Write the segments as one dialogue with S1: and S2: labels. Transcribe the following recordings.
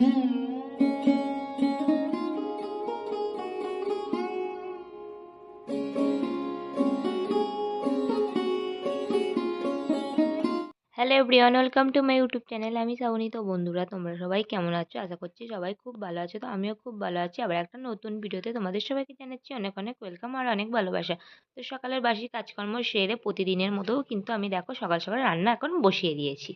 S1: Hello everyone welcome to my YouTube channel আমি শ্রাবণী তো বন্ধুরা, তোমরা সবাই কেমন আছো? আশা করছি সবাই খুব ভালো আছো, তো আমিও খুব ভালো আছি। আবার একটা নতুন ভিডিওতে তোমাদের সবাইকে জানাচ্ছি অনেক অনেক ওয়েলকাম আর অনেক ভালোবাসা। তো সকালের বাসি কাজকর্ম সেরে প্রতিদিনের মতো কিন্তু আমি দেখো সকাল সকাল রান্না এখন বসিয়ে দিয়েছি।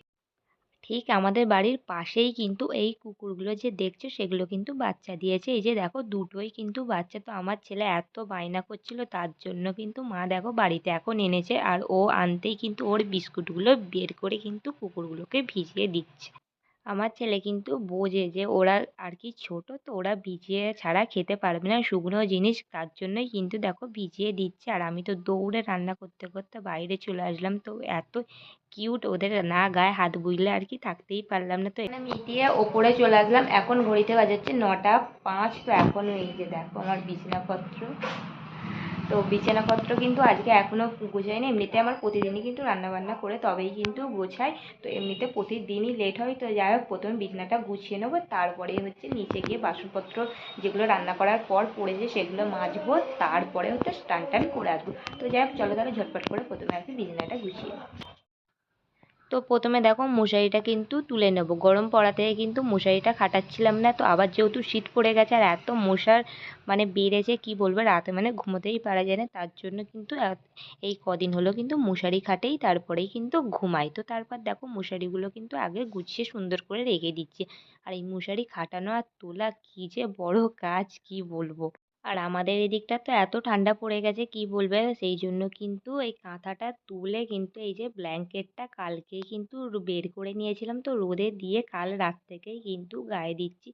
S1: ঠিক আমাদের বাড়ির পাশেই কিন্তু এই কুকুরগুলো যে দেখছ সেগুলো কিন্তু বাচ্চা দিয়েছে। এই যে দেখো দুটোই কিন্তু বাচ্চা। তো আমার ছেলে এত বায়না করছিল, তার জন্য কিন্তু মা দেখো বাড়িতে এখন এনেছে আর ও আনতেই কিন্তু ওর বিস্কুটগুলো বের করে কিন্তু কুকুরগুলোকে ভিজিয়ে দিচ্ছে। আমার ছেলে কিন্তু বোঝে যে ওরা আর কি ছোট, তো ওরা ভিজিয়ে ছাড়া খেতে পারবে না। শুকনো জিনিস তার জন্যই কিন্তু দেখো ভিজিয়ে দিচ্ছে। আর আমি তো দৌড়ে রান্না করতে করতে বাইরে চলে আসলাম। তো এত কিউট ওদের না গায়ে হাত বুঝলে আর কি থাকতেই পারলাম না। তো মিটিয়ে ওপরে চলে আসলাম। এখন ঘড়িতে বাজাচ্ছে নটা পাঁচ। তো এখন এই যে দেখো আমার বিছানাপত্র। তো বিছানাপত্র কিন্তু আজকে এখনও গোছাইনি, এমনিতে আমার প্রতিদিনই কিন্তু রান্নাবান্না করে তবেই কিন্তু গোছাই তো এমনিতে প্রতিদিনই লেট হয়, তো যাই হোক, প্রথমে বিছানাটা গুছিয়ে নেব তারপরে হচ্ছে নিচে গিয়ে বাসনপত্র যেগুলো রান্না করার পর পড়েছে সেগুলো মাজবো, তারপরে হচ্ছে স্টান টান করে আসব তো যাই হোক, চলো তাহলে ঝটপট করে প্রথমে আর কি বিছানাটা গুছিয়ে। তো প্রথমে দেখো মশারিটা কিন্তু তুলে নেব। গরম পড়া থেকে কিন্তু মশারিটা খাটাচ্ছিলাম না, তো আবার যেহেতু শীত পড়ে গেছে আর এত মশার মানে বেড়েছে কি বলব, রাতে মানে ঘুমোতেই পারা যায় না, তার জন্য কিন্তু এই কদিন হলো কিন্তু মশারি খাটেই, তারপরেই কিন্তু ঘুমাই। তো তারপর দেখো মশারিগুলো কিন্তু আগে গুছিয়ে সুন্দর করে রেখে দিচ্ছি। আর এই মশারি খাটানো আর তোলা কী যে বড় কাজ, কি বলব? আর আমাদের এদিকটা তো এত ঠান্ডা পড়ে গেছে, কি বলবে? সেই জন্য কিন্তু এই কাঁথাটা তুলে কিন্তু এই যে ব্ল্যাঙ্কেটটা কালকে কিন্তু বের করে নিয়েছিলাম। তো রোদে দিয়ে কাল রাত থেকেই কিন্তু গায়ে দিচ্ছি।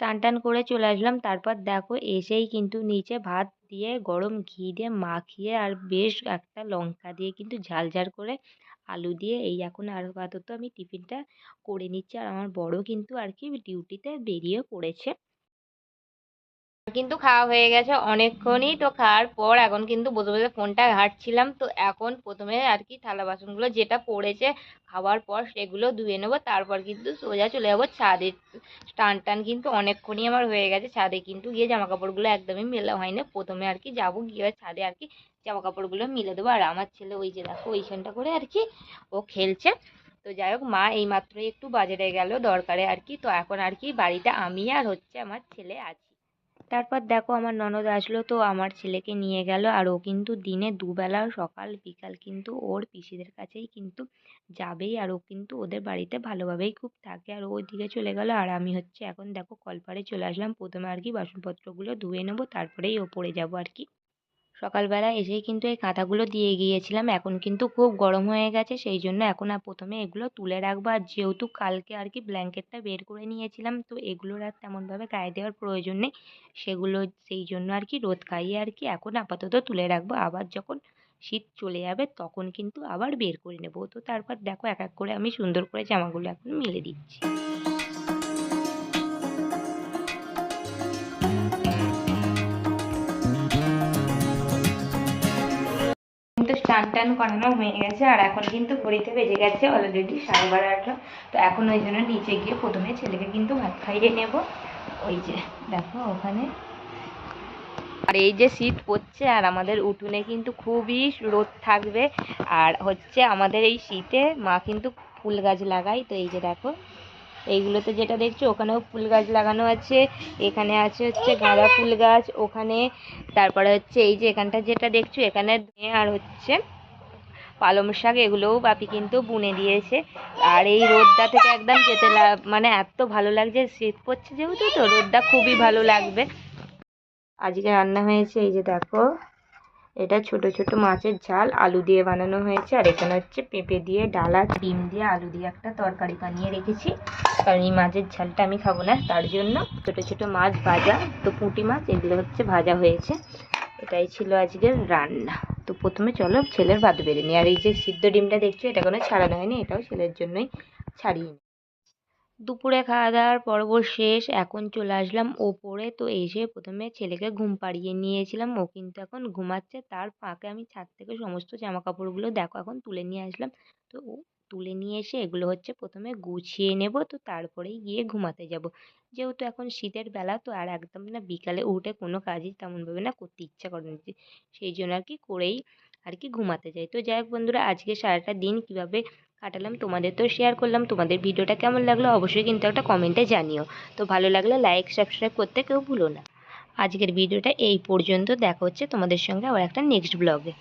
S1: স্নান টান করে চলে আসলাম। তারপর দেখো এসেই কিন্তু নিচে ভাত দিয়ে, গরম ঘি দিয়ে মাখিয়ে আর বেশ একটা লঙ্কা দিয়ে কিন্তু ঝাল ঝাল করে আলু দিয়ে এই এখন আর আপাতত আমি টিফিনটা করে নিচ্ছি। আর আমার বড় কিন্তু আর কি ডিউটিতে বেরিয়ে পড়েছে। কিন্তু খাওয়া হয়ে গেছে অনেকক্ষণই তো খাওয়ার পর এখন কিন্তু বসে বসে ফোনটা ঘাঁটছিলাম। তো এখন প্রথমে আর কি থালা বাসনগুলো যেটা পড়েছে খাওয়ার পর সেগুলো ধুয়ে নেব, তারপর কিন্তু সোজা চলে যাব ছাদে। স্নান টান কিন্তু অনেকক্ষণই আমার হয়ে গেছে, ছাদে কিন্তু গিয়ে জামা কাপড়গুলো একদমই মেলা হয়নি। প্রথমে আর কি যাব, গিয়ে ছাদে আর কি জামা কাপড়গুলো মিলে দেবো। আর আমার ছেলে ওই যে দেখো ওইখানটা করে আর কি ও খেলছে। তো যাই হোক, মা এইমাত্রই একটু বাজারে গেল দরকারে আর কি। তো এখন আর কি বাড়িতে আমি আর হচ্ছে আমার ছেলে আছি। তারপর দেখো আমার ননদ আসলো, তো আমার ছেলেকে নিয়ে গেল। আর ও কিন্তু দিনে দুবেলা, সকাল, বিকাল কিন্তু ওর পিসিদের কাছেই কিন্তু যাবেই। আর ও কিন্তু ওদের বাড়িতে ভালোভাবেই খুব থাকে। আর ওই দিকে চলে গেল। আর আমি হচ্ছে এখন দেখো কলপারে চলে আসলাম। প্রথমে আর কি বাসনপত্রগুলো ধুয়ে নেব, তারপরেই ওপরে যাব আর কি। সকালবেলা এসেই কিন্তু এই কাঁথাগুলো দিয়ে গিয়েছিলাম। এখন কিন্তু খুব গরম হয়ে গেছে, সেই জন্য এখন আর প্রথমে এগুলো তুলে রাখব। আর যেহেতু কালকে আর কি ব্ল্যাঙ্কেটটা বের করে নিয়েছিলাম, তো এগুলোর আর তেমনভাবে গায়ে দেওয়ার প্রয়োজন নেই। সেগুলো সেই জন্য আর কি রোদ খাইয়ে আর কি এখন আপাতত তুলে রাখব। আবার যখন শীত চলে যাবে তখন কিন্তু আবার বের করে নেব। তো তারপর দেখো এক এক করে আমি সুন্দর করে জামাগুলো এখন মিলে দিচ্ছি। স্নান টান করানো হয়ে গেছে, আর এখন কিন্তু ঘড়িতে বেজে গেছে অলরেডি সাড়ে বারোটা। তো এখন ওই জন্য নিচে গিয়ে প্রথমে ছেলেকে কিন্তু ভাত খাইয়ে নেব। ওই যে, দেখো ওখানে। আর এই যে শীত পড়ছে, আর আমাদের উঠোনে কিন্তু খুবই রোদ থাকবে। আর হচ্ছে আমাদের এই শীতে মা কিন্তু ফুল গাছ লাগায়, তো এই যে দেখো। এইগুলোতে যেটা দেখছ, ওখানেও ফুল গাছ লাগানো আছে, এখানে আছে হচ্ছে গাঁদা ফুল গাছ, ওখানে তারপরে হচ্ছে এই যে এখানটা যেটা দেখছ, এখানে আর হচ্ছে পালং শাক, এগুলোও বাপি কিন্তু বুনে দিয়েছে। আর এই রোদটা থেকে একদম যেতে মানে এত ভালো লাগছে, শীত পড়ছে যেহেতু তো রোদটা খুবই ভালো লাগবে। আজকে রান্না হয়েছে, এই যে দেখো, এটা ছোট ছোট মাছের ঝাল, আলু দিয়ে বানানো হয়েছে, আর এখানে হচ্ছে পেঁপে দিয়ে, ডালা ডিম দিয়ে আলু দিয়ে একটা তরকারি বানিয়ে রেখেছি। কারণ এই মাছের ঝালটা আমি খাব না, তার জন্য ছোট ছোট মাছ ভাজা, তো পুঁটি মাছ, এগুলো হচ্ছে ভাজা হয়েছে। এটাই ছিল আজকের রান্না। তো প্রথমে চলো ছেলের ভাত বেড়ে নিই। আর এই যে সিদ্ধ ডিমটা দেখছ, এটা কোনো ছাড়ানো হয়নি, এটাও ছেলের জন্যই ছাড়িয়ে নিই। দুপুরে খাওয়া দাওয়ার পর্ব শেষ, এখন চলে আসলাম ওপরে। তো এসে প্রথমে ছেলেকে ঘুম পাড়িয়ে নিয়েছিলাম, ও কিন্তু এখন ঘুমাচ্ছে। তার ফাঁকে আমি ছাদ থেকে সমস্ত জামা কাপড়গুলো দেখো, এখন তুলে নিয়ে আসলাম। তো ও তুলে নিয়ে এসে এগুলো হচ্ছে প্রথমে গুছিয়ে নেব। তো তারপরেই গিয়ে ঘুমাতে যাব। যেহেতু এখন শীতের বেলা, তো আর একদম না বিকালে উঠে কোনো কাজই তেমনভাবে না করতে ইচ্ছা করে না। সেই জন্য আর কি করেই আর কি ঘুমাতে যাই। তো যাই হোক বন্ধুরা, আজকে সারাটা দিন কীভাবে কাটালাম তোমাদের তো শেয়ার করলাম। তোমাদের ভিডিওটা কেমন লাগল অবশ্যই কিন্তু একটা কমেন্টে জানিও। তো ভালো লাগলে লাইক সাবস্ক্রাইব করতে কেউ ভুলো না। আজকের ভিডিওটা এই পর্যন্ত। দেখা হচ্ছে তোমাদের সঙ্গে আবার একটা নেক্সট ব্লগে